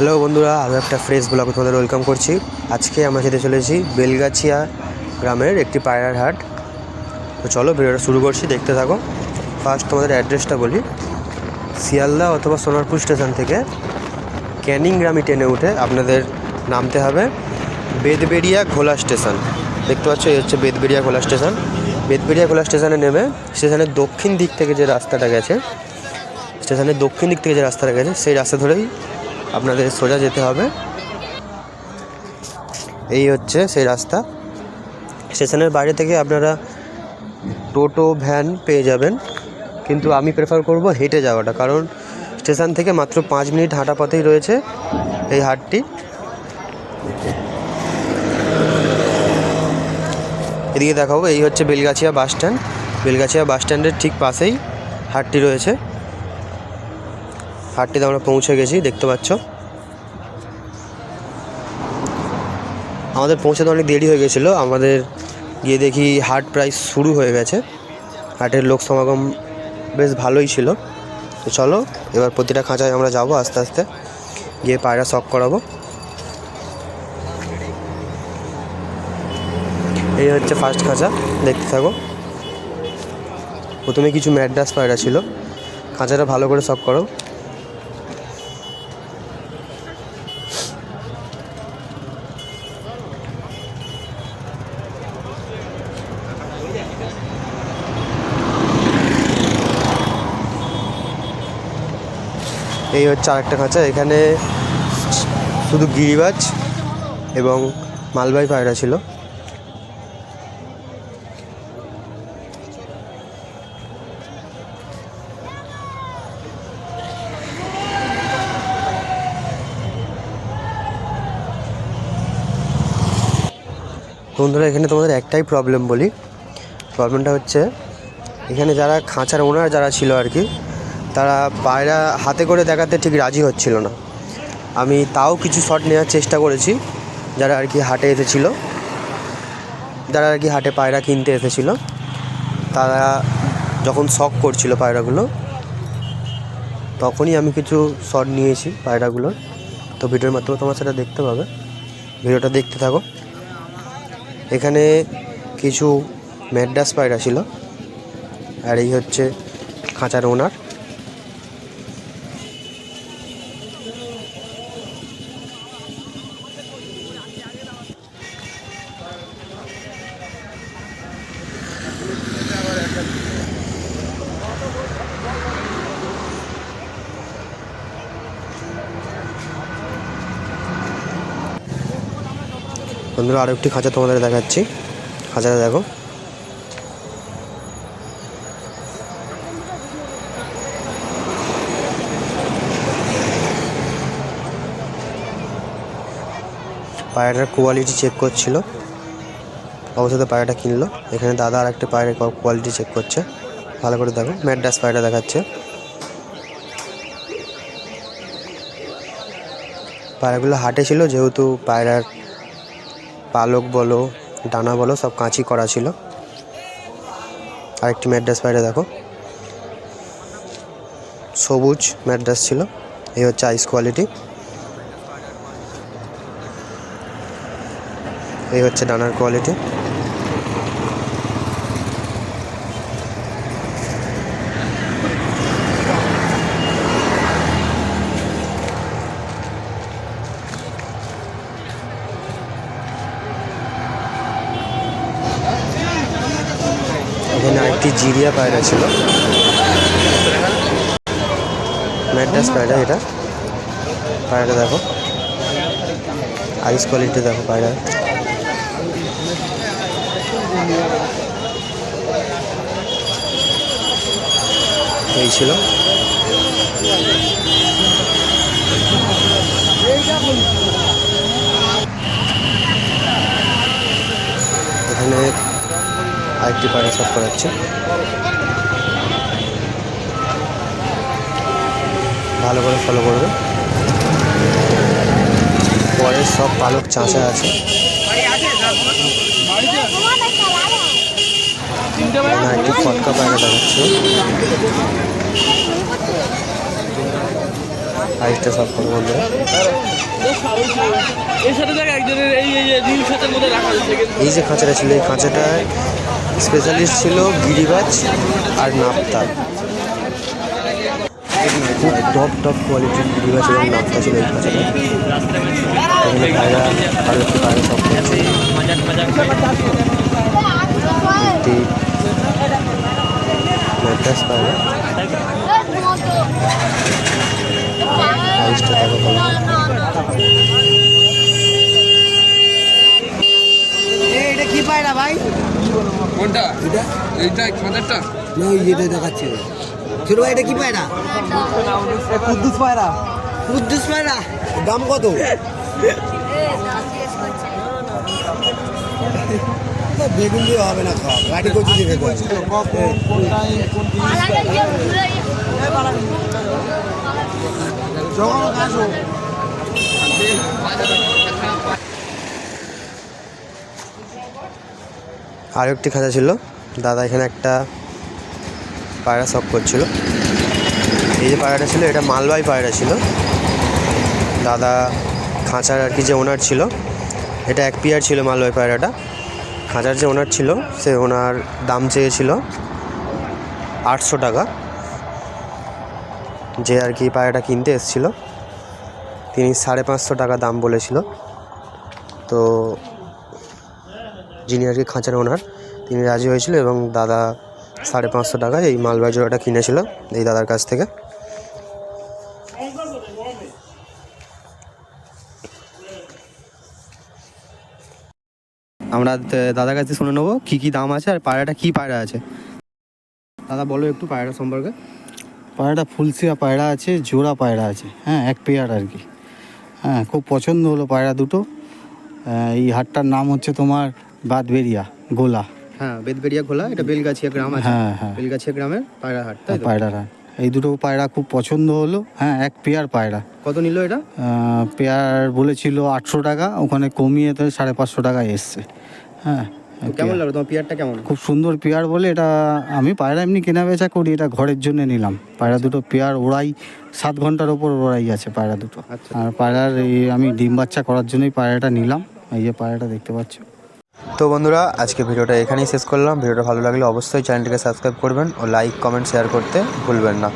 Hello বন্ধুরা আরও একটা ফ্রেশ ব্লগে তোমাদের ওয়েলকাম করছি। আজকে আমরা যেতে চলেছি বেলগাছিয়া গ্রামের একটি পায়রার হাট। তো চলো ভিডিওটা শুরু করছি, দেখতে থাকো। ফার্স্ট তোমাদের অ্যাড্রেসটা বলি। শিয়ালদা অথবা সোনারপুর স্টেশন থেকে ক্যানিং গ্রামে ট্রেনে উঠে আপনাদের নামতে হবে বেদবেড়িয়া খোলা স্টেশন দেখতে পাচ্ছ, এই হচ্ছে বেদবেড়িয়া খোলা স্টেশন বেদবেড়িয়া খোলা স্টেশনে নেমে স্টেশনের দক্ষিণ দিক থেকে যে রাস্তাটা গেছে স্টেশনের দক্ষিণ দিক থেকে যে রাস্তাটা গেছে, সেই রাস্তা ধরেই আপনাদের সোজা যেতে হবে। এই হচ্ছে সেই রাস্তা। স্টেশনের বাইরে থেকে আপনারা টোটো, ভ্যান পেয়ে যাবেন। কিন্তু আমি প্রেফার করব হেঁটে যাওয়াটা, কারণ স্টেশন থেকে মাত্র পাঁচ মিনিট হাঁটা পথেই রয়েছে এই হাটটি। এদিকে দেখাবো, এই হচ্ছে Belgachia bus stand. Belgachia bus স্ট্যান্ডের ঠিক পাশেই হাটটি রয়েছে। হাটটিতে আমরা পৌঁছে গেছি, দেখতে পাচ্ছ। আমাদের পৌঁছাতে অনেক দেরি হয়ে গেছিল, আমাদের গিয়ে দেখি হাট প্রায় শুরু হয়ে গেছে। হাটের লোক সমাগম বেশ ভালোই ছিল। তো চলো, এবার প্রতিটা খাঁচায় আমরা যাব আস্তে আস্তে, গিয়ে পায়রা শখ করাবো। এই হচ্ছে ফার্স্ট খাঁচা, দেখতে থাকো। প্রথমে কিছু ম্যাড্রাস পায়রা ছিল। খাঁচাটা ভালো করে শখ করো। এই হচ্ছে আরেকটা খাঁচা। এখানে শুধু গিরিবাজ এবং মালবাই পায়রা ছিল। বন্ধুরা, এখানে তোমাদের একটাই প্রবলেম বলি। প্রবলেমটা হচ্ছে, এখানে যারা খাঁচার ওনার যারা ছিল আর কি তারা পায়রা হাতে করে দেখাতে ঠিক রাজি হচ্ছিল না। আমি তাও কিছু শট নেওয়ার চেষ্টা করেছি, যারা আর কি হাটে এসেছিল, যারা আর কি হাটে পায়রা কিনতে এসেছিল, তারা যখন শখ করছিল পায়রাগুলো, তখনই আমি কিছু শট নিয়েছি পায়রাগুলোর। তো ভিডিওর মাধ্যমে তোমার সেটা দেখতে পাবে। ভিডিওটা দেখতে থাকো। এখানে কিছু ম্যাড্রাস পায়রা ছিল, আর এই হচ্ছে খাঁচার ওনার। বন্ধুরা আরও একটি খাঁচা তোমাদের দেখাচ্ছি। খাঁচাটা দেখো। পায়রাটার কোয়ালিটি চেক করছিল। অবশ্যই পায়রাটা কিনলো। এখানে দাদা আর একটা পায়রার কোয়ালিটি চেক করছে। ভালো করে দেখো। ম্যাড্রাস পায়রা দেখাচ্ছে। পায়রাগুলো হাটে ছিল, যেহেতু পায়রার পালক বলো, ডানা বলো, সব কাঁচি করা ছিল। আরেকটি ম্যাড্রাস বাইরে দেখো। সবুজ ম্যাড্রাস ছিল, এই হচ্ছে আইস কোয়ালিটি এই হচ্ছে ডানার কোয়ালিটি এখানে আরেকটি জিরিয়া পায়রা ছিল। ম্যাড্রাস পায়রা এটা। পায়রাটা দেখো। আইস কোয়ালিটি দেখো পায়রা। এই ছিল। এখানে আরেকটি পায়রা সব করাচ্ছে। ভালো করে ফলো করবে। পরের সব পালক চাঁচা আছে। একটি ফটকা পায়রা দেখাচ্ছে আইসটা সব করো বন্ধুরা কিন্তু। এই যে খাঁচাটা ছিল এই খাঁচাটায় স্পেশালিস্ট ছিল গিরিবাজ আর নাপ্তা খুব টপ টপ কোয়ালিটির গিরিবাজ এবং নাপ্তা ছিল এই খাঁচাটা এটা কি পায়রা ভাই কোনটা? এইটা খাঁচারটা না ওই যেটা দেখাচ্ছে। ছোট ভাই এটা কি পায়রা? কুদ্দুস পায়রা। কুদ্দুস পায়রা? দাম কত? বেগুন দিয়ে হবে না খাওয়া গাড়ি কচি দিয়ে হবে। আর একটি খাঁচা ছিল। দাদা এখানে একটা পায়রা শখ করছিল। এই যে পায়রাটা ছিল, এটা মালবাই পায়রা ছিল। দাদা খাঁচার আর কি যে ওনার ছিল, এটা এক পিয়ার ছিল মালবাই পায়রাটা। খাঁচার যে ওনার ছিল, সে ওনার দাম চেয়েছিল আটশো টাকা। যে আর কি পায়রাটা কিনতে এসেছিল, তিনি সাড়ে পাঁচশো টাকা দাম বলেছিল। তো যিনি আর কি খাঁচার ওনার তিনি রাজি হয়েছিল এবং দাদা সাড়ে পাঁচশো টাকায় এই মালবাই জোড়াটা কিনেছিল এই দাদার কাছ থেকে। আমরা দাদার কাছে শুনে নেব কী কী দাম আছে আর পায়রাটা কী পায়রা আছে। দাদা বলো একটু পায়রা সম্পর্কে। পায়রাটা ফুলসিয়া পায়রা আছে জোড়া পায়রা আছে হ্যাঁ এক পেয়ার আর কি। হ্যাঁ খুব পছন্দ হলো পায়রা দুটো। এই হাটটার নাম হচ্ছে তোমার বাদবেরিয়া গোলা। হ্যাঁ বেদবেরিয়া খোলা এটা বেলগাছিয়া গ্রাম আছে। হ্যাঁ হ্যাঁ। বেলগাছিয়া গ্রামের পায়রা হাট তাই তো? পায়রার এই দুটো পায়রা খুব পছন্দ হলো। হ্যাঁ এক পেয়ার পায়রা। কত নিল এটা? পেয়ার বলেছিল আটশো টাকা ওখানে কমিয়ে তো সাড়ে পাঁচশো টাকায় এসছে। হ্যাঁ কেমন লাগল? তোমার পিয়ারটা কেমন? খুব সুন্দর পেয়ার বলে এটা আমি পায়রা এমনি কেনা বেচা করি এটা ঘরের জন্য নিলাম। পায়রা দুটো পেয়ার ওড়াই সাত ঘণ্টার ওপর ওড়াই আছে পায়রা দুটো। আচ্ছা। আর পায়রার এই আমি ডিম বাচ্চা করার জন্যই পায়রাটা নিলাম। এই যে পায়রাটা দেখতে পাচ্ছ। তো বন্ধুরা, আজকে ভিডিওটা এখানেই শেষ করলাম। ভিডিওটা ভালো লাগলে অবশ্যই চ্যানেলটিকে সাবস্ক্রাইব করবেন ও লাইক, কমেন্ট, শেয়ার করতে ভুলবেন না।